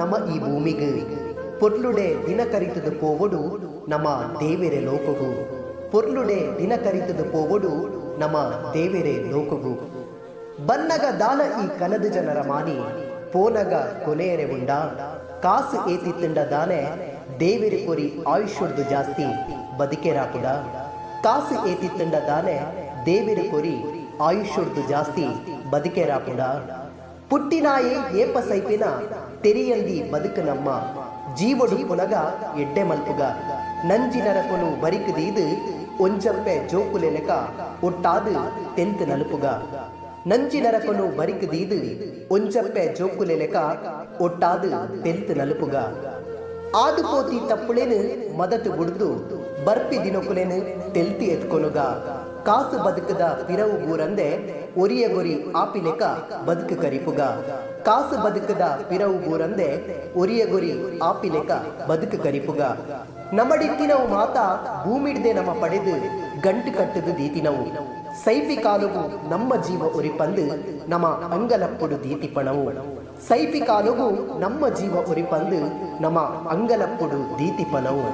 ನಮ ಈ ಭೂಮಿಗೆ. ಪೊರ್ಲುಡೆ ದಿನ ಕರಿತದು ಪೋವಡು ನಮ ದೇವೆರೆ ಲೋಕಗು ಪೊರ್ಲುಡೆ ದಿನ ಕರಿತದು ಪೋವಡು ನಮ ದೇವೆರೆ ಲೋಕಗು ಬನ್ನಗ ದಾನ ಈ ಕನದ ಜನರ ಮಾನಿ, ಪೋನಗ ಕೊನೆಯರೆ ಉಂಡ. ಕಾಸು ಏತಿತ್ತಂಡ ದಾನೆ, ದೇವೆರೆ ಕೊರಿ ಆಯುಷ್ಯದ್ದು ಜಾಸ್ತಿ ಬದುಕೆರಾಪುಡ ಕಾಸು ಏತಿತ್ತಂಡ ದಾನೆ, ದೇವೆರೆ ಕೊರಿ ಆಯುಷ್ಯದ್ದು ಜಾಸ್ತಿ ಬದುಕೆರಾಪುಡ ಪುಟ್ಟಿನಾಯೇ ಏಪ ಸೈಪಿನ ತೆರಿಯಂದಿ ಬದುಕು ನಮ್ಮ ಜೀವಡು ಪುನಗ ಎಡ್ಡೆ ಮಲ್ಪುಗ. ನಂಜಿನರಕೊನು ಬರಿಕದೀದು ಒಂಜಪ್ಪೆ ಜೋಕುಲೆಲೆಕ ಒಟ್ಟಾದು ತೆಂತ್ ನಲುಪುಗ. ನಂಜಿನರಕೊನು ಬರಿಕದೀದು ಒಂಜಪ್ಪೆ ಜೋಕುಲೆಲೆಕ ಒಟ್ಟಾದು ತೆಂತ್ ನಲುಪುಗ. ಆದುಪೋತಿ ತಪ್ಪುಳೇನು ಮದತು ಗುಡ್ದು ಬರ್ಪಿ ದಿನಕುಲೇನು ತೆಲ್ತಿ ಎತ್ಕೊನುಗ ಕಾಸು ಬದುಕದ ಪಿರವು ಊರಂದೆ ಒರಿಯ ಗೊರಿ ಆಪಿಲೆಕ ಬದುಕು ಕರಿಪುಗ ಕಾಸು ಬದುಕದ ಪಿರವು ಊರಂದೆ ಒರಿಯ ಗೊರಿ ಆಪಿಲೆಕ ಬದುಕು ಕರಿಪುಗ ನಮ್ಮಡಿತ್ತಿನವು ಮಾತ ಭೂಮಿಡ್ದೆ ನಮ್ಮ ಪಡೆದು ಗಂಟು ಕಟ್ಟದು ದೀತಿನವು ಸೈಪಿ ಕಾಲುಗು ನಮ್ಮ ಜೀವ ಒರಿಪಂದು ನಮ್ಮ ಅಂಗಲಪ್ಪುಡು ದೀತಿಪಣವು ಸೈಪಿ ಕಾಲುಗು ನಮ್ಮ ಜೀವ ಒರಿಪಂದು ನಮ್ಮ ಅಂಗಲಪ್ಪುಡು ದೀತಿಪನವು